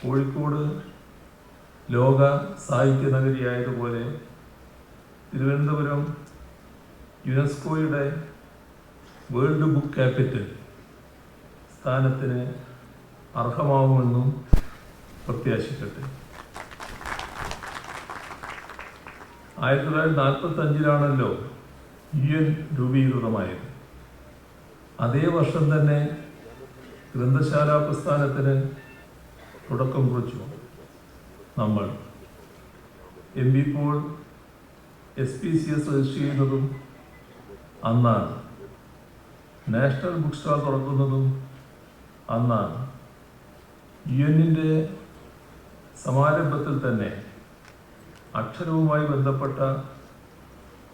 കോഴിക്കോട് ലോക സാഹിത്യ നഗരിയായതുപോലെ തിരുവനന്തപുരം യുനെസ്കോയുടെ വേൾഡ് ബുക്ക് ക്യാപിറ്റൽ സ്ഥാനത്തിന് അർഹമാവുമെന്നും പ്രത്യാശിക്കട്ടെ. ആയിരത്തി തൊള്ളായിരത്തി നാൽപ്പത്തി അഞ്ചിലാണല്ലോ യു എൻ രൂപീകൃതമായത്. അതേ വർഷം തന്നെ ഗ്രന്ഥശാല പ്രസ്ഥാനത്തിന് തുടക്കം കുറിച്ചു. നമ്മൾ M B Paul S P C S register ചെയ്യുന്നതും അന്നാണ് നാഷണൽ ബുക്ക് സ്റ്റാൾ തുറക്കുന്നതും അന്നാണ് യു എന്നിന്റെ സമാരംഭത്തിൽ തന്നെ അക്ഷരവുമായി ബന്ധപ്പെട്ട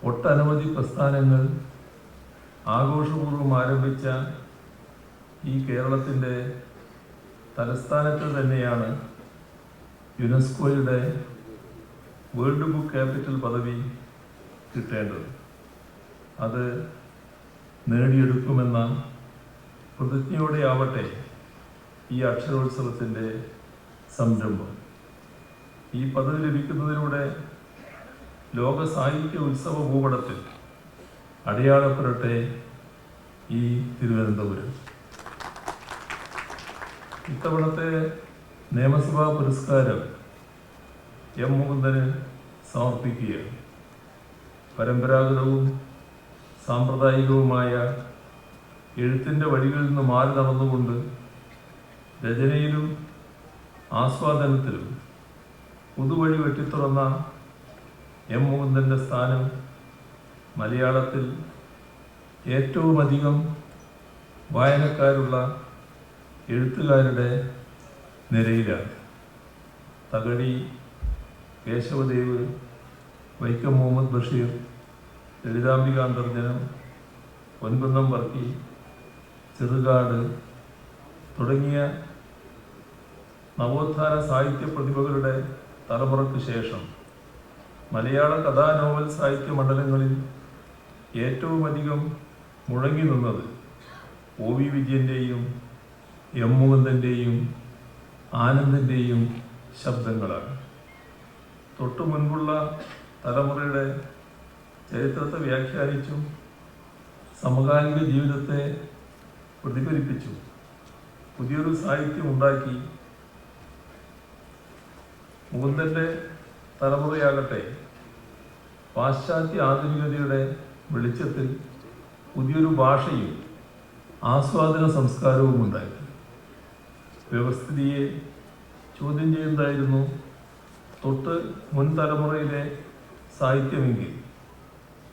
ഒട്ടനവധി പ്രസ്ഥാനങ്ങൾ ആഘോഷപൂർവം ആരംഭിച്ച ഈ കേരളത്തിന്റെ തലസ്ഥാനത്ത് തന്നെയാണ് യുനെസ്കോയുടെ വേൾഡ് ബുക്ക് ക്യാപിറ്റൽ പദവി കിട്ടേണ്ടത്. അത് നേടിയെടുക്കുമെന്ന പ്രതിജ്ഞയോടെയാവട്ടെ ഈ അക്ഷരോത്സവത്തിന്റെ സംരംഭം. ഈ പദവി ലഭിക്കുന്നതിലൂടെ ലോക സാഹിത്യ ഉത്സവ ഭൂപടത്തിൽ അടയാളപ്പെടട്ടെ ഈ തിരുവനന്തപുരം. ഇത്തവണത്തെ നിയമസഭാ പുരസ്കാരം എം മുകുന്ദന് സമർപ്പിക്കുകയാണ് പരമ്പരാഗതവും സാമ്പ്രദായികവുമായ എഴുത്തിന്റെ വഴികളിൽ നിന്ന് മാറി നടന്നുകൊണ്ട് രചനയിലും ആസ്വാദനത്തിലും പുതുവഴി വെട്ടിത്തുറന്ന എം മുകുന്ദന്റെ സ്ഥാനം മലയാളത്തിൽ ഏറ്റവുമധികം വായനക്കാരുള്ള എഴുത്തുകാരുടെ നിരയിലാണ്. തകഴി കേശവദേവ് വൈക്കം മുഹമ്മദ് ബഷീർ ലളിതാംബിക അന്തർജനം പൊൻകുന്നം വർക്കി ചെറുകാട് തുടങ്ങിയ നവോത്ഥാന സാഹിത്യ പ്രതിഭകളുടെ തലമുറയ്ക്ക് ശേഷം മലയാള കഥാ നോവൽ സാഹിത്യ മണ്ഡലങ്ങളിൽ ഏറ്റവുമധികം മുഴങ്ങി നിന്നത് ഒ വി വിജയന്റെയും എം മുകുന്ദന്റെയും ശബ്ദങ്ങളാണ്. തൊട്ടു മുൻപുള്ള തലമുറയുടെ ചരിത്രത്തെ വ്യാഖ്യാനിച്ചും സമകാലിക ജീവിതത്തെ പ്രതിഫലിപ്പിച്ചു. പുതിയൊരു സാഹിത്യം ഉണ്ടാക്കി മുകുന്ദന്റെ തലമുറയാകട്ടെ പാശ്ചാത്യ ആധുനികതയുടെ വെളിച്ചത്തിൽ പുതിയൊരു ഭാഷയും ആസ്വാദന സംസ്കാരവും ഉണ്ടായി വ്യവസ്ഥിതിയെ ചോദ്യം ചെയ്യുന്നതായിരുന്നു തൊട്ട് മുൻ തലമുറയിലെ സാഹിത്യമെങ്കിൽ.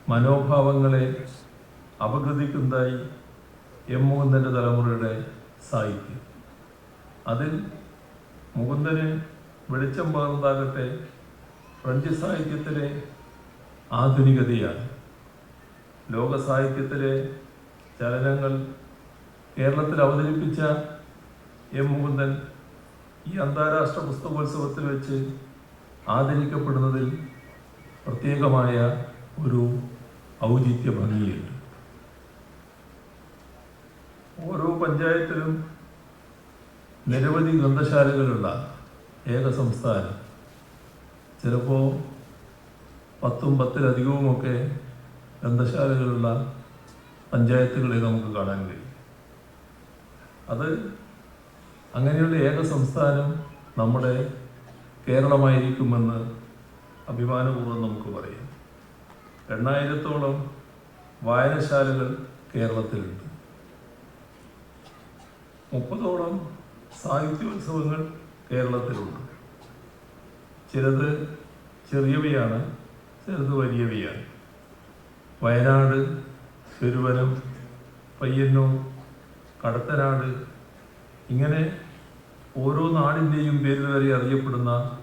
മനോഭാവങ്ങളെ അപകൃതിക്കുന്നതായി എം മുകുന്ദന്റെ തലമുറയുടെ സാഹിത്യം. അതിൽ മുകുന്ദന് വെളിച്ചം പകർന്നതാകട്ടെ ഫ്രഞ്ച് സാഹിത്യത്തിലെ ആധുനികതയാണ്. ലോക സാഹിത്യത്തിലെ ചലനങ്ങൾ കേരളത്തിൽ അവതരിപ്പിച്ച എം മുകുന്ദൻ ഈ അന്താരാഷ്ട്ര പുസ്തകോത്സവത്തിൽ വെച്ച് ആദരിക്കപ്പെടുന്നതിൽ പ്രത്യേകമായ ഒരു ഔചിത്യ ഭംഗിയുണ്ട് ഓരോ പഞ്ചായത്തിലും നിരവധി ഗ്രന്ഥശാലകളുള്ള ഏക സംസ്ഥാനം. ചിലപ്പോൾ പത്തും പത്തിലധികവുമൊക്കെ ഗ്രന്ഥശാലകളുള്ള പഞ്ചായത്തുകളെ നമുക്ക് കാണാൻ കഴിയും. അത് അങ്ങനെയുള്ള ഏക സംസ്ഥാനം നമ്മുടെ കേരളമായിരിക്കുമെന്ന് അഭിമാനപൂർവം നമുക്ക് പറയാം. എണ്ണായിരത്തോളം വായനശാലകൾ കേരളത്തിലുണ്ട്. മുപ്പതോളം സാഹിത്യോത്സവങ്ങൾ കേരളത്തിലുണ്ട്. ചിലത് ചെറിയവയാണ് ചിലത് വലിയവയാണ്. വയനാട് പെരുവനം പയ്യന്നൂർ കടത്തനാട് ഇങ്ങനെ ഓരോ നാടിന്റെയും പേരിൽ വരെ അറിയപ്പെടുന്ന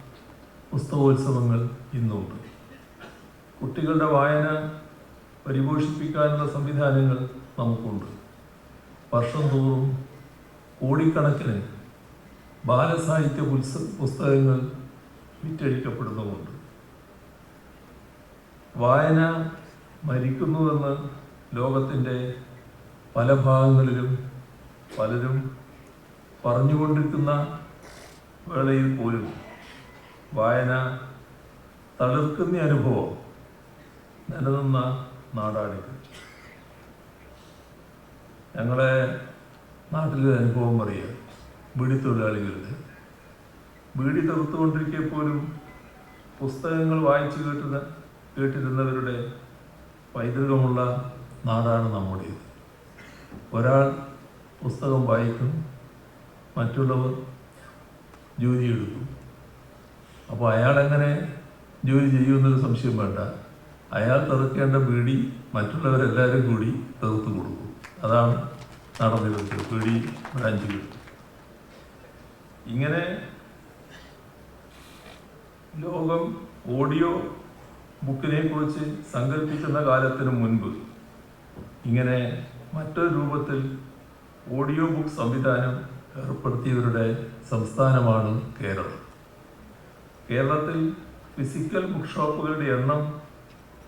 പുസ്തകോത്സവങ്ങൾ ഇന്നുണ്ട്. കുട്ടികളുടെ വായന പരിപോഷിപ്പിക്കാനുള്ള സംവിധാനങ്ങൾ നമുക്കുണ്ട്. വർഷം തോറും കോടിക്കണക്കിന് ബാലസാഹിത്യ പുസ്തകങ്ങൾ വിറ്റഴിക്കപ്പെടുന്നുമുണ്ട്. വായന മരിക്കുന്നുവെന്ന് ലോകത്തിന്റെ പല ഭാഗങ്ങളിലും പലരും പറഞ്ഞുകൊണ്ടിരിക്കുന്ന വേളയിൽ പോലും വായന തളിർക്കുന്ന അനുഭവം നിലനിന്ന നാടാണിത്. ഞങ്ങളെ നാട്ടിലെ അനുഭവം പറയുക ബീഡി തൊഴിലാളികളുടെ. ബീഡി തകർത്തുകൊണ്ടിരിക്കെ പോലും പുസ്തകങ്ങൾ വായിച്ചു കേട്ടുന്ന കേട്ടിരുന്നവരുടെ പൈതൃകമുള്ള നാടാണ് നമ്മുടേത്. ഒരാൾ പുസ്തകം വായിക്കും മറ്റുള്ളവർ ജോലിയെടുക്കും അപ്പോൾ അയാൾ എങ്ങനെ ജോലി ചെയ്യുമെന്നൊരു സംശയം വേണ്ട. അയാൾ തെറുക്കേണ്ട പേടി മറ്റുള്ളവരെല്ലാവരും കൂടി തെറുത്ത് കൊടുക്കും. അതാണ് നടന്നിരുന്നത്. പേടി ബ്രാഞ്ചുകൾ ഇങ്ങനെ ലോകം ഓഡിയോ ബുക്കിനെ കുറിച്ച് സങ്കല്പിക്കുന്ന കാലത്തിന് മുൻപ് ഇങ്ങനെ മറ്റൊരു രൂപത്തിൽ ഓഡിയോ ബുക്ക് സംവിധാനം ഏർപ്പെടുത്തിയവരുടെ സംസ്ഥാനമാണ് കേരളം. കേരളത്തിൽ ഫിസിക്കൽ ബുക്ക് ഷോപ്പുകളുടെ എണ്ണം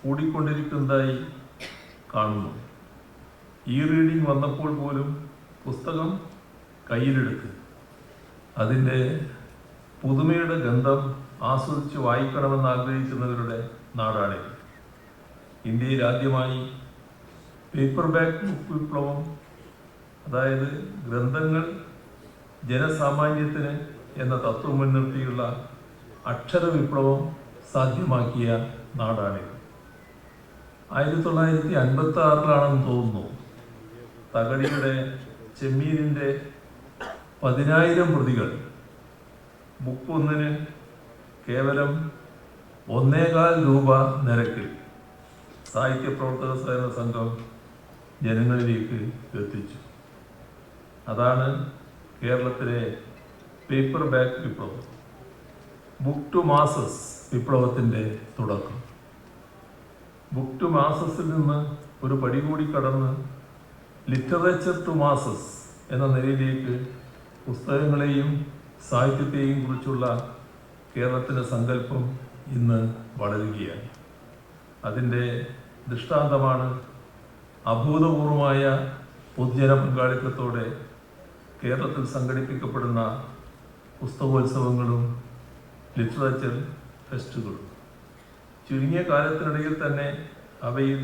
കൂടിക്കൊണ്ടിരിക്കുന്നതായി കാണുന്നു. ഇ റീഡിംഗ് വന്നപ്പോൾ പോലും പുസ്തകം കയ്യിലെടുത്ത് അതിന്റെ പുതുമയുടെ ഗന്ധം ആസ്വദിച്ച് വായിക്കണമെന്ന് ആഗ്രഹിക്കുന്നവരുടെ നാടാണിത് ഇന്ത്യയിൽ ആദ്യമായി പേപ്പർ ബാക്ക് ബുക്ക് വിപ്ലവം അതായത് ഗ്രന്ഥങ്ങൾ ജനസാമാന്യത്തിന് എന്ന തത്വം മുൻനിർത്തിയുള്ള അക്ഷര വിപ്ലവം സാധ്യമാക്കിയ നാടാണിത്. ആയിരത്തി തൊള്ളായിരത്തി അൻപത്തി ആറിലാണെന്ന് തോന്നുന്നു. തകഴിയുടെ ചെമ്മീനിന്റെ പതിനായിരം പ്രതികൾ ബുക്ക് കേവലം ഒന്നേകാൽ രൂപ നിരക്കിൽ സാഹിത്യ പ്രവർത്തക സേവന സംഘം ജനങ്ങളിലേക്ക് എത്തിച്ചു. അതാണ് കേരളത്തിലെ പേപ്പർ ബാക്ക് വിപ്ലവം ബുക്ക് ടു മാസസ് വിപ്ലവത്തിന്റെ തുടക്കം. ബുക്ക് ടു മാസസിൽ നിന്ന് ഒരു പടി കൂടി കടന്ന് ലിറ്ററേച്ചർ ടു മാസസ് എന്ന നിലയിലേക്ക് പുസ്തകങ്ങളെയും സാഹിത്യത്തെയും കുറിച്ചുള്ള കേരളത്തിന്റെ സങ്കല്പം ഇന്ന് വളരുകയാണ്. അതിന്റെ ദൃഷ്ടാന്തമാണ് അഭൂതപൂർവമായ പൊതുജന പങ്കാളിത്തത്തോടെ കേരളത്തിൽ സംഘടിപ്പിക്കപ്പെടുന്ന പുസ്തകോത്സവങ്ങളും ലിറ്ററേച്ചർ ഫെസ്റ്റുകളും. ചുരുങ്ങിയ കാലത്തിനിടയിൽ തന്നെ അവയിൽ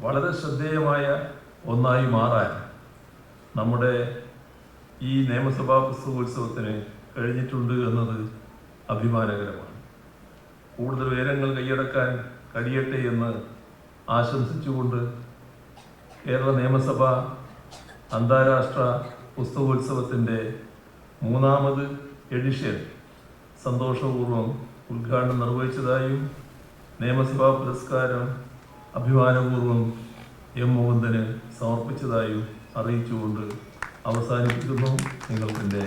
വളരെ ശ്രദ്ധേയമായ ഒന്നായി മാറാൻ നമ്മുടെ ഈ നിയമസഭാ പുസ്തകോത്സവത്തിന് കഴിഞ്ഞിട്ടുണ്ട് എന്നത് അഭിമാനകരമാണ്. കൂടുതൽ ഉയരങ്ങൾ കൈയടക്കാൻ കഴിയട്ടെ എന്ന് ആശംസിച്ചുകൊണ്ട് കേരള നിയമസഭ അന്താരാഷ്ട്ര പുസ്തകോത്സവത്തിന്റെ മൂന്നാമത് എഡിഷൻ സന്തോഷപൂർവം ഉദ്ഘാടനം നിർവഹിച്ചതായും നിയമസഭാ പുരസ്കാരം അഭിമാനപൂർവം എം മുകുന്ദന് സമർപ്പിച്ചതായും അറിയിച്ചുകൊണ്ട് അവസാനിപ്പിക്കുന്നു. നിങ്ങൾക്കെന്റെ